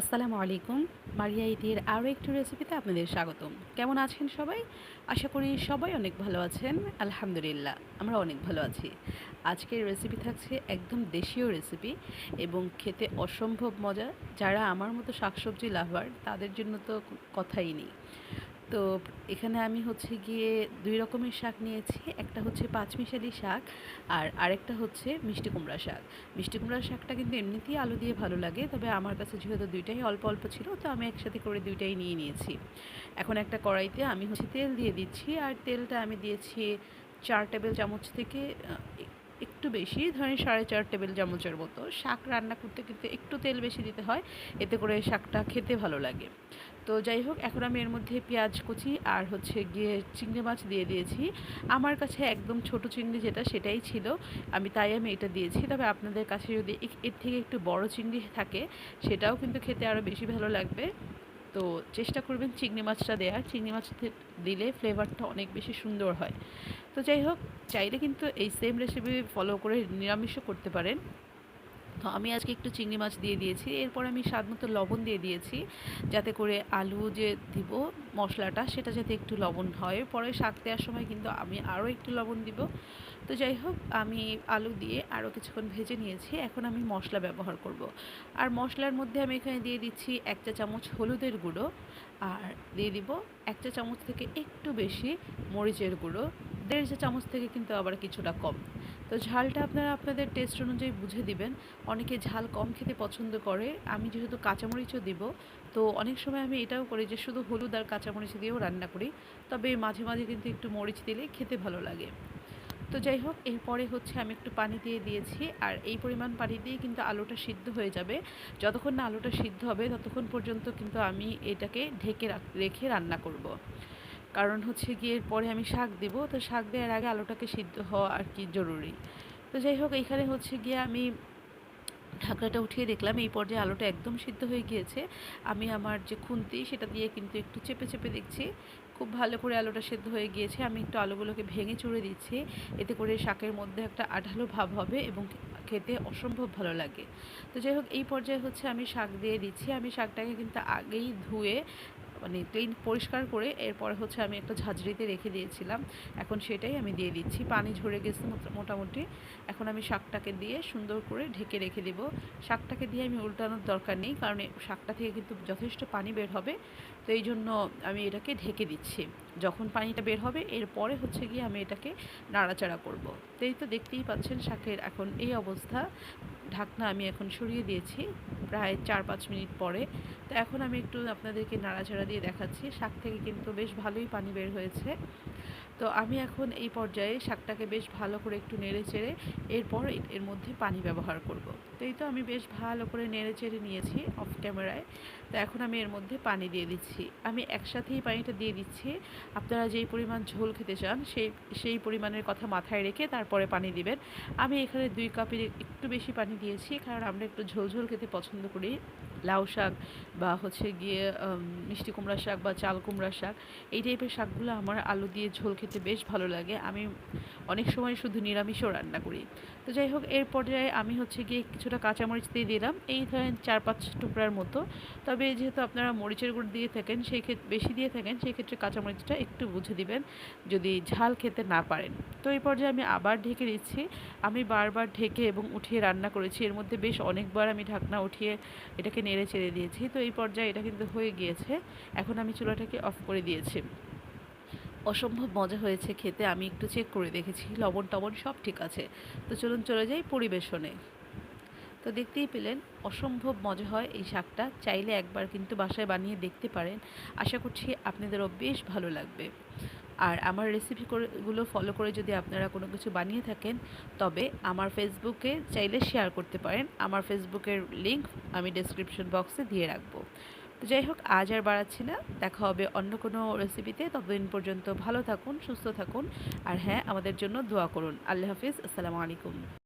আসসালামু আলাইকুম। মারিয়া ইটির আরও একটি রেসিপিতে আপনাদের স্বাগতম। কেমন আছেন সবাই? আশা করি সবাই অনেক ভালো আছেন। আলহামদুলিল্লাহ, আমরা অনেক ভালো আছি। আজকের রেসিপি থাকছে একদম দেশীয় রেসিপি এবং খেতে অসম্ভব মজা। যারা আমার মতো শাকসবজি লাভার, তাদের জন্য তো কথাই নেই। তো এখানে আমি হচ্ছে গিয়ে দুই রকমের শাক নিয়েছি। একটা হচ্ছে পাঁচমিশালি শাক আর আরেকটা হচ্ছে মিষ্টি কুমড়া শাক। মিষ্টি কুমড়া শাকটা কিন্তু এমনিতেই আলু দিয়ে ভালো লাগে, তবে আমার কাছে যেহেতু দুইটাই অল্প অল্প ছিল, তো আমি একসাথে করে দুইটাই নিয়ে নিয়েছি। এখন একটা কড়াইতে আমি হচ্ছে তেল দিয়ে দিচ্ছি, আর তেলটা আমি দিয়েছি চার টেবিল চামচ থেকে একটু বেশি, ধরেন সাড়ে চার টেবিল চামচের মতো। শাক রান্না করতে কিন্তু একটু তেল বেশি দিতে হয়, এতে করে শাকটা খেতে ভালো লাগে। তো যাই হোক, এখন আমি এর মধ্যে পেঁয়াজ কুচি আর হচ্ছে গিয়ে চিংড়ি মাছ দিয়ে দিয়েছি। আমার কাছে একদম ছোট চিংড়ি যেটা, সেটাই ছিল। আমি তাই আমি এটা দিয়েছি। তবে আপনাদের কাছে যদি এর থেকে একটু বড় চিংড়ি থাকে, সেটাও কিন্তু খেতে আরও বেশি ভালো লাগবে। তো চেষ্টা করবেন চিংড়ি মাছটা দেওয়ার চিংড়ি মাছ দিলে ফ্লেভারটা অনেক বেশি সুন্দর হয়। তো যাই হোক, চাইলে কিন্তু এই সেম রেসিপি ফলো করে নিরামিষও করতে পারেন। তো আমি আজকে একটু চিংড়ি মাছ দিয়ে দিয়েছি। এরপর আমি স্বাদ মতো লবণ দিয়ে দিয়েছি। যাতে করে আলু যে দিব মশলাটা, সেটা যাতে একটু লবণ হয়। পরে শাক দেওয়ার সময় কিন্তু আমি আরও একটু লবণ দিব। তো যাই হোক, আমি আলু দিয়ে আরও কিছুক্ষণ ভেজে নিয়েছি। এখন আমি মশলা ব্যবহার করব। আর মশলার মধ্যে আমি এখানে দিয়ে দিচ্ছি এক চা চামচ হলুদের গুঁড়ো। আর দিয়ে দিব এক চা চামচ থেকে একটু বেশি মরিচের গুঁড়ো। দেড় চা চামচ থেকে কিন্তু আবার কিছুটা কম। তো ঝালটা আপনারা আপনাদের টেস্ট অনুযায়ী বুঝে দিবেন। অনেকে ঝাল কম খেতে পছন্দ করে। আমি যেহেতু কাঁচামরিচও দিব, তো অনেক সময় আমি এটাও করি যে শুধু হলুদ আর কাঁচামরিচ দিয়েও রান্না করি। তবে মাঝে মাঝে কিন্তু একটু মরিচ দিলে খেতে ভালো লাগে। তো যাই হোক, এরপরে হচ্ছে আমি একটু পানি দিয়ে দিয়েছি। আর এই পরিমাণ পানি দিয়ে কিন্তু আলুটা সিদ্ধ হয়ে যাবে। যতক্ষণ না আলুটা সিদ্ধ হবে, ততক্ষণ পর্যন্ত কিন্তু আমি এটাকে ঢেকে রেখে রান্না করব। কারণ হচ্ছে গিয়ে পরে আমি শাক দেব, তো শাক দেওয়ার আগে আলুটাকে সিদ্ধ হওয়া আর কি জরুরি। তো যাই হোক, এইখানে হচ্ছে গিয়ে আমি ঢাকনাটা উঠিয়ে দেখলাম, এই পর্যায়ে আলুটা একদম সিদ্ধ হয়ে গিয়েছে। আমি আমার যে খুন্তি, সেটা দিয়ে কিন্তু একটু চেপে চেপে দেখছি। খুব ভালো করে আলুটা সেদ্ধ হয়ে গিয়েছে। আমি একটু আলুগুলোকে ভেঙে চুড়ে দিচ্ছি। এতে করে শাকের মধ্যে একটা আঠালো ভাব হবে এবং খেতে অসম্ভব ভালো লাগে। তো যাই হোক, এই পর্যায়ে হচ্ছে আমি শাক দিয়ে দিচ্ছি। আমি শাকটাকে কিন্তু আগেই ধুয়ে মানে ক্লিন পরিষ্কার করে এরপরে হচ্ছে আমি একটা ঝাঁঝরিতে রেখে দিয়েছিলাম। এখন সেটাই আমি দিয়ে দিচ্ছি। পানি ঝরে গেছে মোটামুটি। এখন আমি শাকটাকে দিয়ে সুন্দর করে ঢেকে রেখে দেব। শাকটাকে দিয়ে আমি উল্টানোর দরকার নেই, কারণ শাকটা থেকে কিন্তু যথেষ্ট পানি বের হবে। তো এই জন্য আমি এটাকে ঢেকে দিচ্ছি। যখন পানিটা বের হবে, এরপরে হচ্ছে গিয়ে আমি এটাকে নাড়াচাড়া করব। তো এই তো দেখতেই পাচ্ছেন শাকের এখন এই অবস্থা। ঢাকনা আমি এখন সরিয়ে দিয়েছি, প্রায় চার পাঁচ মিনিট পরে। তো এখন আমি একটু আপনাদেরকে নাড়াচাড়া দিয়ে দেখাচ্ছি। শাক থেকে কিন্তু বেশ ভালোই পানি বের হয়েছে। তো আমি এখন এই পর্যায়ে শাকটাকে বেশ ভালো করে একটু নেড়ে চেড়ে এরপর এর মধ্যে পানি ব্যবহার করব। তো এই তো আমি বেশ ভালো করে নেড়ে চেড়ে নিয়েছি অফ ক্যামেরায় তো এখন আমি এর মধ্যে পানি দিয়ে দিচ্ছি। আমি একসাথেই পানিটা দিয়ে দিচ্ছি। আপনারা যেই পরিমাণ ঝোল খেতে চান, সেই সেই পরিমাণের কথা মাথায় রেখে তারপরে পানি দিবেন। আমি এখানে দুই কাপের একটু বেশি পানি দিয়েছি, কারণ আমরা একটু ঝোল ঝোল খেতে পছন্দ করি। লাউ শাক বা হচ্ছে গিয়ে মিষ্টি কুমড়া শাক বা চাল কুমড়া শাক, এই টাইপের শাকগুলো আমার আলু দিয়ে ঝোল খেতে বেশ ভালো লাগে। আমি অনেক সময় শুধু নিরামিষও রান্না করি। তো যাই হোক, এর পর্যায়ে আমি হচ্ছে গিয়ে কিছুটা কাঁচামরিচ দিয়ে দিলাম। এই ধরেন চার পাঁচ টুকরার মতো। তবে যেহেতু আপনারা মরিচের গুঁড়ো দিয়ে থাকেন, সেই ক্ষেত্রে বেশি দিয়ে থাকেন, সেই ক্ষেত্রে কাঁচামরিচটা একটু বুঝে দিবেন, যদি ঝাল খেতে না পারেন। তো এই পর্যায়ে আমি আবার ঢেকে দিচ্ছি। আমি বারবার ঢেকে এবং উঠিয়ে রান্না করেছি। এর মধ্যে বেশ অনেকবার আমি ঢাকনা উঠিয়ে এটাকে নেড়ে চেড়ে দিয়েছি। তো এই পর্যায়ে এটা কিন্তু হয়ে গিয়েছে। এখন আমি চুলাটাকে অফ করে দিয়েছি। অসম্ভব মজা হয়েছে খেতে। আমি একটু চেক করে দেখেছি। লবণ টবণ সব ঠিক আছে। তো চলুন চলে যাই পরিবেশনে। তো দেখতেই পেলেন, অসম্ভব মজা হয় এই শাকটা। চাইলে একবার কিন্তু বাসায় বানিয়ে দেখতে পারেন। আশা করছি আপনাদেরও বেশ ভালো লাগবে। আর আমার রেসিপি করেগুলো ফলো করে যদি আপনারা কোনো কিছু বানিয়ে থাকেন, তবে আমার ফেসবুকে চাইলে শেয়ার করতে পারেন। আমার ফেসবুকের লিঙ্ক আমি ডেসক্রিপশন বক্সে দিয়ে রাখব। তো যাই হোক, আজ আর বাড়াচ্ছি না। দেখা হবে অন্য কোনো রেসিপিতে ততদিন পর্যন্ত ভালো থাকুন, সুস্থ থাকুন। আর হ্যাঁ আমাদের জন্য দোয়া করুন। আল্লাহ হাফিজ। আসসালামু আলাইকুম।